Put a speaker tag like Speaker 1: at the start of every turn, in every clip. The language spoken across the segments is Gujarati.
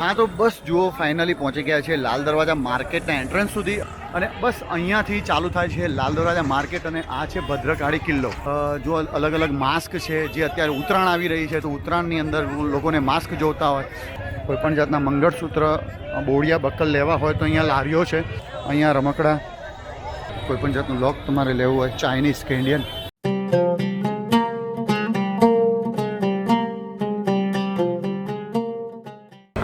Speaker 1: હા, તો બસ જુઓ ફાઇનલી પહોંચી ગયા છે લાલ દરવાજા માર્કેટના એન્ટ્રન્સ સુધી. અને બસ અહીંયાથી ચાલુ થાય છે લાલ દરવાજા માર્કેટ અને આ છે ભદ્રકાળી કિલ્લો. જો અલગ અલગ માસ્ક છે, જે અત્યારે ઉત્તરાયણ આવી રહી છે, તો ઉત્તરાયણની અંદર લોકોને માસ્ક જોતા હોય, કોઈપણ જાતના મંગળસૂત્ર બોડિયા બક્કલ લેવા હોય તો અહીંયા લારીઓ છે. અહીંયા રમકડા, કોઈપણ જાતનું લોક તમારે લેવું હોય ચાઇનીઝ કે Indian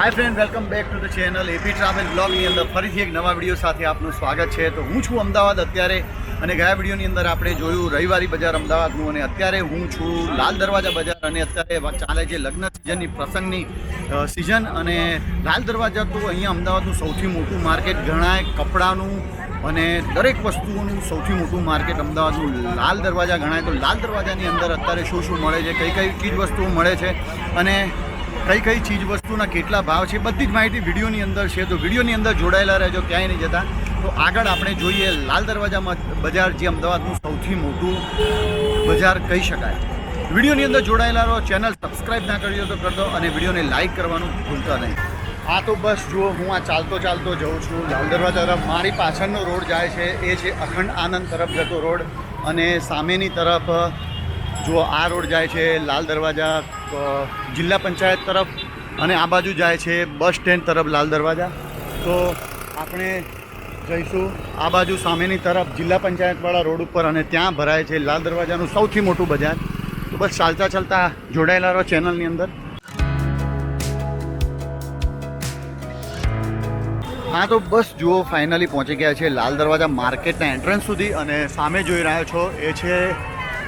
Speaker 1: hi friend welcome back to the channel AP travel બ્લોગની અંદર ફરીથી એક નવા વીડિયો સાથે આપનું સ્વાગત છે. તો હું છું અમદાવાદ અત્યારે અને ગયા વિડીયોની અંદર આપણે જોયું રવિવારી બજાર અમદાવાદનું અને અત્યારે હું છું લાલ દરવાજા બજાર અને અત્યારે ચાલે છે લગ્ન સિઝનની પ્રસંગની સિઝન અને લાલ દરવાજા તો અહીંયા અમદાવાદનું સૌથી મોટું માર્કેટ ગણાય કપડાનું અને દરેક વસ્તુઓનું સૌથી મોટું માર્કેટ અમદાવાદનું લાલ દરવાજા ગણાય. તો લાલ દરવાજાની અંદર અત્યારે શું શું મળે છે, કઈ કઈ ચીજ વસ્તુઓ મળે છે અને કઈ કઈ ચીજ વસ્તુના કેટલા ભાવ છે બધી જ માહિતી વિડીયોની અંદર છે. તો વિડીયોની અંદર જોડાયેલા રહેજો, ક્યાંય નહીં જતા. તો આગળ આપણે જોઈએ લાલ દરવાજામાં બજાર જે અમદાવાદનું સૌથી મોટું બજાર કહી શકાય. વિડીયોની અંદર જોડાયેલા રહો, ચેનલ સબસ્ક્રાઈબ ના કરી તો કરતો અને વિડીયોને લાઇક કરવાનું ભૂલતા નહીં. હા તો બસ જુઓ હું આ ચાલતો ચાલતો જઉં છું, લાલ દરવાજા તરફ મારી પાછળનો રોડ જાય છે, એ છે અખંડ આનંદ તરફ જતો રોડ. અને સામેની તરફ જો આ રોડ જાય છે લાલ દરવાજા જિલ્લા પંચાયત તરફ અને આ બાજુ જાય છે બસ સ્ટેન્ડ તરફ લાલ દરવાજા. તો આપણે જઈશું આ બાજુ સામેની તરફ, જિલ્લા પંચાયતવાળા રોડ ઉપર અને ત્યાં ભરાય છે લાલ દરવાજાનું સૌથી મોટું બજાર. તો બસ ચાલતા ચાલતા જોડાયેલા રહો ચેનલની અંદર. હા, તો બસ જુઓ ફાઇનલી પહોંચી ગયા છે લાલ દરવાજા માર્કેટના એન્ટ્રન્સ સુધી અને સામે જોઈ રહ્યા છો, એ છે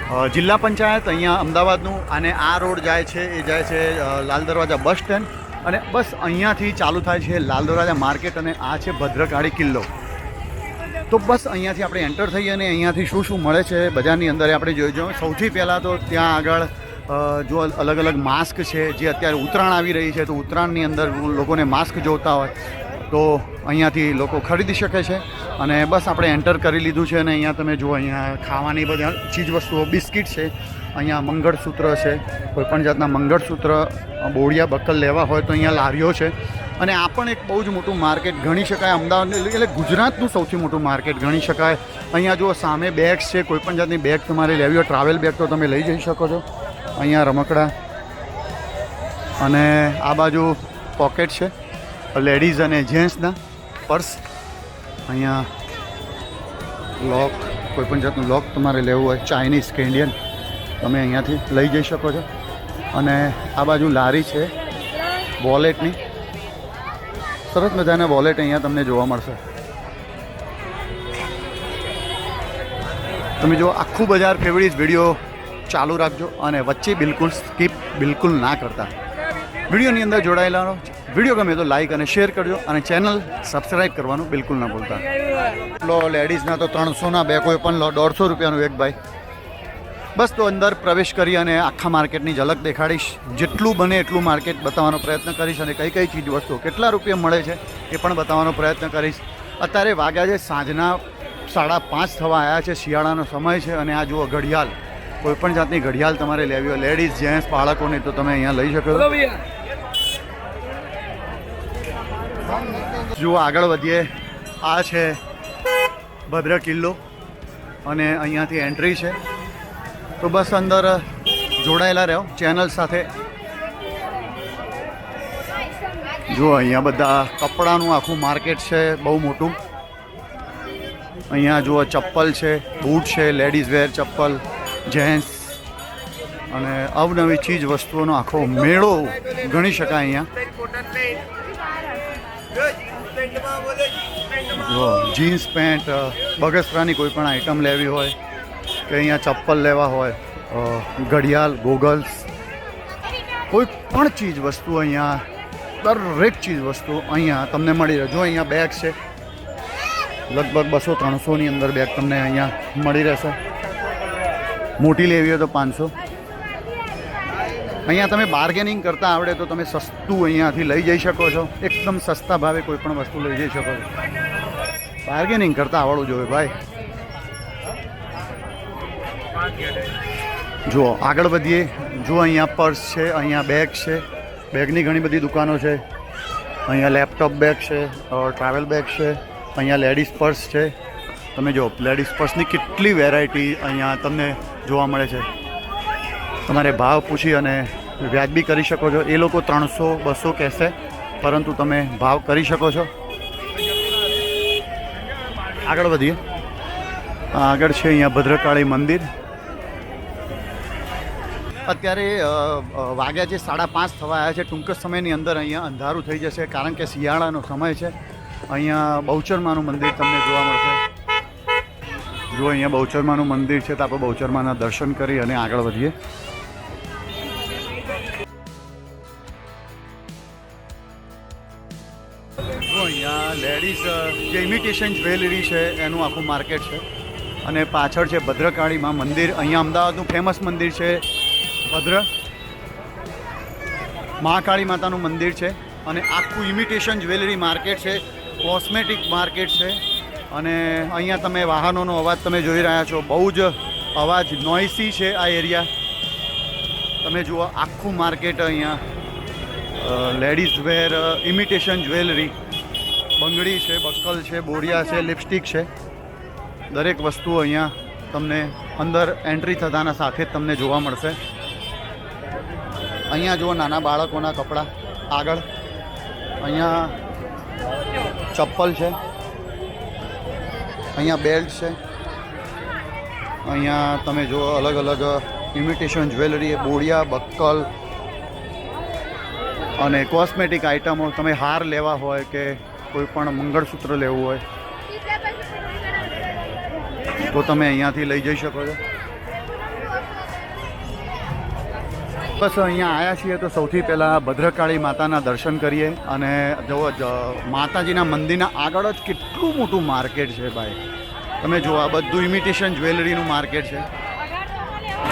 Speaker 1: જિલ્લા પંચાયત અહીંયા અમદાવાદનું અને આ રોડ જાય છે, એ જાય છે લાલ દરવાજા બસ સ્ટેન્ડ. અને બસ અહીંયાથી ચાલુ થાય છે લાલ દરવાજા માર્કેટ અને આ છે ભદ્રકાળી કિલ્લો. તો બસ અહીંયાથી આપણે એન્ટર થઈએ અને અહીંયાથી શું શું મળે છે બજારની અંદર આપણે જોઈ જોઈએ સૌથી પહેલાં તો ત્યાં આગળ જો અલગ અલગ માસ્ક છે, જે અત્યારે ઉત્તરાયણ આવી રહી છે, તો ઉત્તરાયણની અંદર લોકોને માસ્ક જોતા હોય. તો અહીંયાથી લોકો ખરીદી શકે છે. અને બસ આપણે એન્ટર કરી લીધું છે અને અહીંયા તમે જુઓ, અહીંયા ખાવાની બધા ચીજ વસ્તુઓ બિસ્કિટ છે, અહીંયા મંગળસૂત્ર છે, કોઈપણ જાતના મંગળસૂત્ર બોડિયા બક્કલ લેવા હોય તો અહીંયા લારીઓ છે. અને આ પણ એક બહુ જ મોટું માર્કેટ ગણી શકાય. અમદાવાદ એટલે ગુજરાતનું સૌથી મોટું માર્કેટ ગણી શકાય. અહીંયા જો સામે બેગ્સ છે, કોઈપણ જાતની બેગ તમારે લેવી હોય ટ્રાવેલ બેગ તો તમે લઈ જઈ શકો છો. અહીંયા રમકડા. અને આ બાજુ પોકેટ છે. લેડીઝ અને જેન્ટ્સના પર્સ. અહીંયા લોક, કોઈ પણ જાતનું લોક તમારે લેવું હોય, ચાઇનીઝ કે ઇન્ડિયન, તમે અહીંયાથી લઈ જઈ શકો છો. અને આ બાજુ લારી છે, વોલેટની. સરસ મજાના વોલેટ અહીંયા તમને જોવા મળશે. તમે જો આખું બજાર ફેવરિટ વીડિયો ચાલુ રાખજો અને વચ્ચે બિલકુલ સ્કીપ બિલકુલ ના કરતા. વિડીયોની અંદર જોડાયેલા રહો. વીડિયો ગમે તો લાઈક અને શેર કરજો અને ચેનલ સબસ્ક્રાઈબ કરવાનું બિલકુલ ના ભૂલતા. લો લેડીઝના તો ત્રણસોના બે કોઈ પણ લો, દોઢસો રૂપિયાનું એક ભાઈ. બસ તો અંદર પ્રવેશ કરી અને આખા માર્કેટની ઝલક દેખાડીશ. જેટલું બને એટલું માર્કેટ બતાવવાનો પ્રયત્ન કરીશ અને કઈ કઈ ચીજ વસ્તુઓ કેટલા રૂપિયા મળે છે એ પણ બતાવવાનો પ્રયત્ન કરીશ. અત્યારે વાગ્યા છે સાંજના સાડા પાંચ થવા આવ્યા છે, શિયાળાનો સમય છે અને આ જુઓ ઘડિયાળ. કોઈપણ જાતની ઘડિયાળ તમારે લેવી હોય. લેડીઝ જેન્ટ્સ બાળકોને તો તમે અહીંયા લઈ શકો જુઓ આગળ વધીએ. આ છે ભદ્ર કિલ્લો અને અહીંયાથી એન્ટ્રી છે. તો બસ અંદર જોડાયેલા રહ્યો ચેનલ સાથે. જુઓ અહીંયા બધા કપડાનું આખું માર્કેટ છે, બહુ મોટું. અહીંયા જુઓ ચપ્પલ છે, બૂટ છે લેડીઝ વેર ચપ્પલ જેન્ટ્સ અને અવનવી ચીજ વસ્તુઓનો આખો મેળો ગણી શકાય અહીંયા. જીન્સ પેન્ટ બગસરાની કોઈ પણ આઈટમ લેવી હોય, કે અહીંયા ચપ્પલ લેવા હોય ઘડિયાળ ગોગલ્સ કોઈ પણ ચીજ વસ્તુ અહીંયા, દરેક ચીજ વસ્તુ અહીંયા તમને મળી રહે. જો અહીંયા બેગ છે, લગભગ બસો ત્રણસોની અંદર બેગ તમને અહીંયા મળી રહેશે. મોટી લેવી હોય તો પાંચસો. અહીંયા તમે બાર્ગેનિંગ કરતા આવડે તો તમે સસ્તું અહીંયાથી લઈ જઈ શકો છો. એકદમ સસ્તા ભાવે કોઈ પણ વસ્તુ લઈ જઈ શકો છો. બાર્ગેનિંગ કરતા આવડવું જોઈએ ભાઈ. જુઓ, આગળ વધીએ. જુઓ, અહીંયા પર્સ છે, અહીંયા બેગ છે. બેગની ઘણી બધી દુકાનો છે. અહીંયા લેપટોપ બેગ છે ટ્રાવેલ બેગ છે, અહીંયા લેડીઝ પર્સ છે. તમે જો લેડીઝ પર્સની કેટલી વેરાયટી અહીંયા તમને જોવા મળે છે. તમારે ભાવ પૂછી અને વ્યાજબી કરી શકો છો. એ લોકો ત્રણસો, બસો કહેશે, પરંતુ તમે ભાવ કરી શકો છો. આગળ વધીએ. આગળ છે અહીંયા ભદ્રકાળી મંદિર. અત્યારે વાગ્યા છે સાડા પાંચ થવા આવ્યા છે. ટૂંક સમયની અંદર અહીંયા અંધારું થઈ જશે, કારણ કે શિયાળાનો સમય છે. અહીંયા બહુચરમાનું મંદિર તમને જોવા મળશે. જો અહીંયા બહુચરમાનું મંદિર છે, તો આપણે બહુચરમાના દર્શન કરી અને આગળ વધીએ. અહીંયા લેડીઝ જે ઇમિટેશન જ્વેલરી છે, એનું આખું માર્કેટ છે. અને પાછળ છે ભદ્રકાળીમાં મંદિર. અહીંયા અમદાવાદનું ફેમસ મંદિર છે ભદ્ર. મહાકાળી માતાનું મંદિર છે. અને આખું ઇમિટેશન જ્વેલરી માર્કેટ છે. કોસ્મેટિક માર્કેટ છે. અને અહીંયા તમે વાહનોનો અવાજ તમે જોઈ રહ્યા છો. બહુ જ અવાજ નોઈસી છે આ એરિયા તમે જુઓ, આખું માર્કેટ અહીંયા. લેડીઝ વેર ઇમિટેશન જ્વેલરી બંગડી છે બક્કલ છે, બોરિયા છે, લિપસ્ટિક છે. દરેક વસ્તુ અહીંયા તમને અંદર એન્ટ્રી થતાના સાથે જ તમને જોવા મળશે. અહીંયા જુઓ નાના બાળકોના કપડાં આગળ. અહીંયા ચપ્પલ છે. અહીંયા બેલ્ટ છે. અહીંયા તમે જુઓ અલગ અલગ ઇમિટેશન જ્વેલરી બોડિયા બક્કલ અને કોસ્મેટિક આઇટમો તમે હાર લેવા હોય કે કોઈ પણ મંગળસૂત્ર લેવું હોય, તો તમે અહીંયાથી લઈ જઈ શકો છો. બસ અહીંયા આવ્યા છીએ તો સૌથી પહેલાં ભદ્રકાળી માતાના દર્શન કરીએ અને જો માતાજીના મંદિરના આગળ જ કેટલું મોટું માર્કેટ છે ભાઈ. તમે જુઓ, આ બધું ઇમિટેશન જ્વેલરીનું માર્કેટ છે.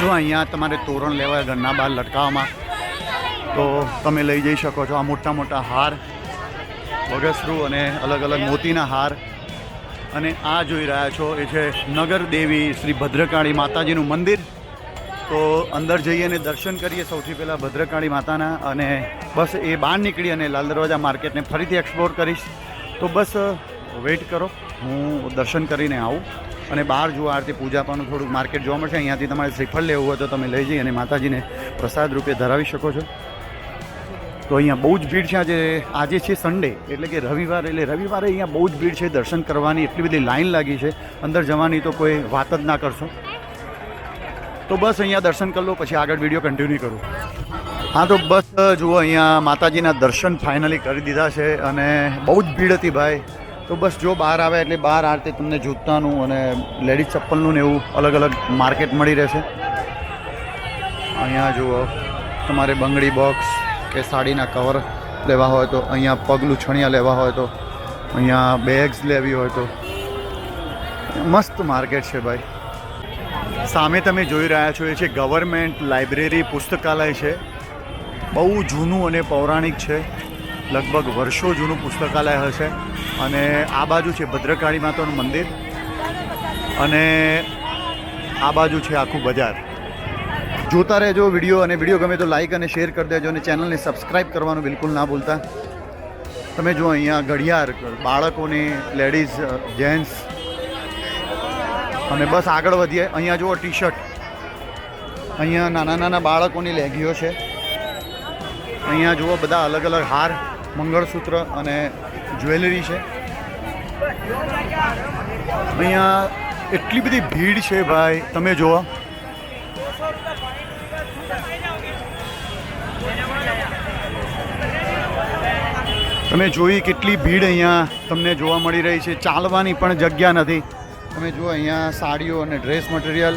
Speaker 1: જો અહીંયા તમારે તોરણ લેવા ઘરના બહાર લટકાવવામાં, તો તમે લઈ જઈ શકો છો. આ મોટા મોટા હાર બગસરું અને અલગ અલગ મોતીના હાર. અને આ જોઈ રહ્યા છો, એ છે નગર દેવી શ્રી ભદ્રકાળી માતાજીનું મંદિર. તો અંદર જઈએ અને દર્શન કરીએ સૌથી પહેલાં ભદ્રકાળી માતાના અને બસ એ બહાર નીકળી અને લાલ દરવાજા માર્કેટને ફરીથી એક્સપ્લોર કરીશ. તો બસ વેઇટ કરો, હું દર્શન કરીને આવું. અને બહાર જુઓ આરતી પૂજા પણ થોડુંક માર્કેટ જોવા મળશે. અહીંયાથી તમારે શ્રીફળ લેવું હોય તો તમે લઈ જઈ અને માતાજીને પ્રસાદ રૂપે ધરાવી શકો છો. તો અહીંયા બહુ જ ભીડ છે આજે. આજે છે સન્ડે એટલે કે રવિવાર, એટલે રવિવારે અહીંયા બહુ જ ભીડ છે દર્શન કરવાની. એટલી બધી લાઈન લાગી છે. અંદર જવાની તો કોઈ વાત જ ના કરશો. તો બસ અહીંયા દર્શન કરી લો, પછી આગળ વીડિયો કન્ટિન્યુ કરું. હા, તો બસ, જુઓ અહીંયા માતાજીના દર્શન ફાઇનલી કરી દીધા છે અને બહુ જ ભીડ હતી ભાઈ. તો બસ જો બહાર આવે એટલે બહાર આ રીતે તમને જૂતાનું અને લેડીઝ ચપ્પલનું ને એવું અલગ અલગ માર્કેટ મળી રહેશે. અહીંયા જુઓ, તમારે બંગડી બોક્સ કે સાડીના કવર લેવા હોય તો, અહીંયા પગલું છણિયા લેવા હોય તો, અહીંયા બેગ્સ લેવી હોય તો. મસ્ત માર્કેટ છે ભાઈ. સામે તમે જોઈ રહ્યા છો એ છે ગવર્મેન્ટ લાઇબ્રેરી પુસ્તકાલય છે. બહુ જૂનું અને પૌરાણિક છે. લગભગ વર્ષો જૂનું પુસ્તકાલય હશે. અને આ બાજુ છે ભદ્રકાળી માતાનું મંદિર. અને આ બાજુ છે આખું બજાર. જોતા રહેજો વીડિયો અને વીડિયો ગમે તો લાઇક અને શેર કરી દેજો અને ચેનલને સબસ્ક્રાઈબ કરવાનું બિલકુલ ના ભૂલતા. તમે જો અહીંયા ઘડિયાળ, બાળકોની લેડીઝ જેન્ટ્સ અને બસ આગળ વધીએ. અહીંયા જુઓ ટી શર્ટ અહીંયા નાના નાના બાળકોની લેગીઓ છે. અહીંયા જુઓ બધા અલગ અલગ હાર, મંગળસૂત્ર અને જ્વેલરી છે. અહીંયા એટલી બધી ભીડ છે ભાઈ. તમે જુઓ. તમે જોઈ કેટલી ભીડ અહીંયા તમને જોવા મળી રહી છે. ચાલવાની પણ જગ્યા નથી. તમે જુઓ અહીંયા સાડીઓ અને ડ્રેસ મટીરિયલ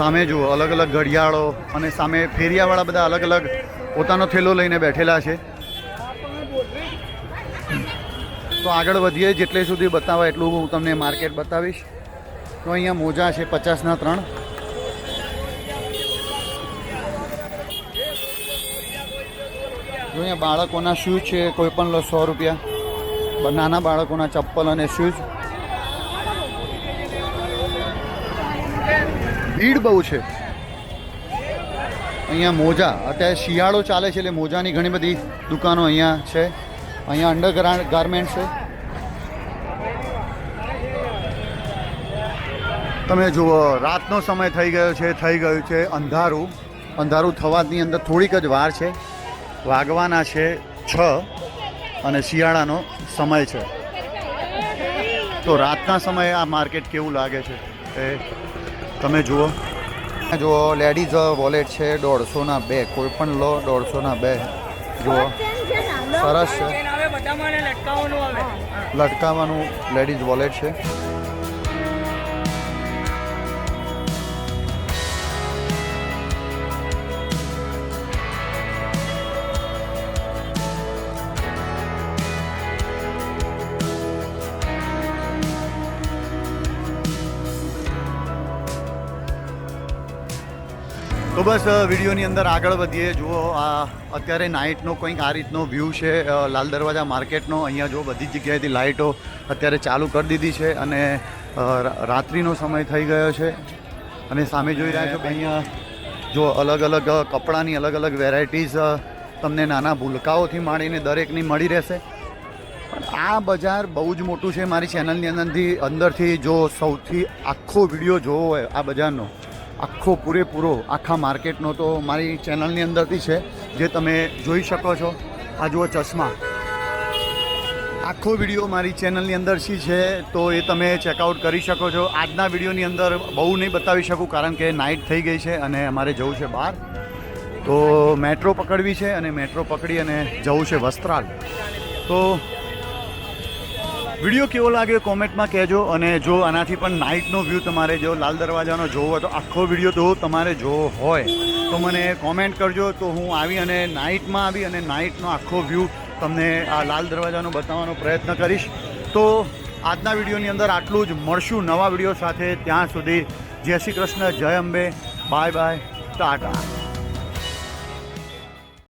Speaker 1: સામે જુઓ અલગ અલગ ઘડિયાળો અને સામે ફેરિયાવાળા બધા અલગ અલગ પોતાનો થેલો લઈને બેઠેલા છે. તો આગળ વધીએ, જેટલે સુધી બતાવવા એટલું હું તમને માર્કેટ બતાવીશ. તો અહીંયા મોજા છે પચાસના ત્રણ. જો અહીંયા બાળકોના શૂઝ છે, કોઈ પણ સો રૂપિયા. નાના બાળકોના ચપ્પલ અને શૂઝ ભીડ બહુ છે. અહીંયા મોજા, અત્યારે શિયાળો ચાલે છે એટલે મોજાની ઘણી બધી દુકાનો અહીંયા છે. અહીંયા અંડર ગાર્મેન્ટ છે. તમે જુઓ, રાતનો સમય થઈ ગયો છે, થઈ ગયું છે અંધારું. અંધારું થવાની અંદર થોડીક જ વાર છે. વાગવાના છે છ અને શિયાળાનો સમય છે. તો રાતના સમયે આ માર્કેટ કેવું લાગે છે? એ તમે જુઓ. જુઓ લેડીઝ વોલેટ છે દોઢસોના બે કોઈ પણ લો દોઢસોના બે. જુઓ. સરસ છે.
Speaker 2: લટકાવવાનું
Speaker 1: લેડીઝ વોલેટ છે. તો બસ વિડીયોની અંદર આગળ વધીએ. જુઓ, આ અત્યારે નાઇટનો કંઈક આ રીતનો વ્યૂ છે. લાલ દરવાજા માર્કેટનો, અહીંયા જો બધી જગ્યાએથી લાઇટો અત્યારે ચાલુ કરી દીધી છે અને રાત્રિનો સમય થઈ ગયો છે. અને સામે જોઈ રહ્યા છો અહીંયા જો અલગ અલગ કપડાંની અલગ અલગ વેરાયટીઝ તમને નાના ભૂલકાઓથી માંડીને દરેકની મળી રહેશે. આ બજાર બહુ જ મોટું છે. મારી ચેનલની અંદરથી અંદરથી જો સૌથી આખો વીડિયો જોવો હોય આ બજારનો આખો પૂરેપૂરો આખા માર્કેટનો તો મારી ચેનલની અંદરથી છે, જે તમે જોઈ શકો છો. આ જુઓ ચશ્મા. આખો વીડિયો મારી ચેનલની અંદરથી છે, તો એ તમે ચેકઆઉટ કરી શકો છો. આજના વિડીયોની અંદર બહુ નહીં બતાવી શકું, કારણ કે નાઇટ થઈ ગઈ છે અને અમારે જવું છે બહાર. તો મેટ્રો પકડવી છે અને મેટ્રો પકડી અને જવું છે વસ્ત્રાલ તો વીડિયો કેવો લાગ્યો કોમેન્ટમાં કહેજો અને જો આનાથી પણ નાઇટનો વ્યૂ તમારે જો લાલ દરવાજાનો જોવો હોય તો આખો વીડિયો તો તમારે જોવો હોય. તો મને કોમેન્ટ કરજો તો હું આવી અને નાઇટમાં આવી અને નાઇટનો આખો વ્યૂ તમને આ લાલ દરવાજાનો બતાવવાનો પ્રયત્ન કરીશ. તો આજના વિડીયોની અંદર આટલું જ. મળશું નવા વીડિયો સાથે ત્યાં સુધી. જય શ્રી કૃષ્ણ, જય અંબે. Bye bye Tata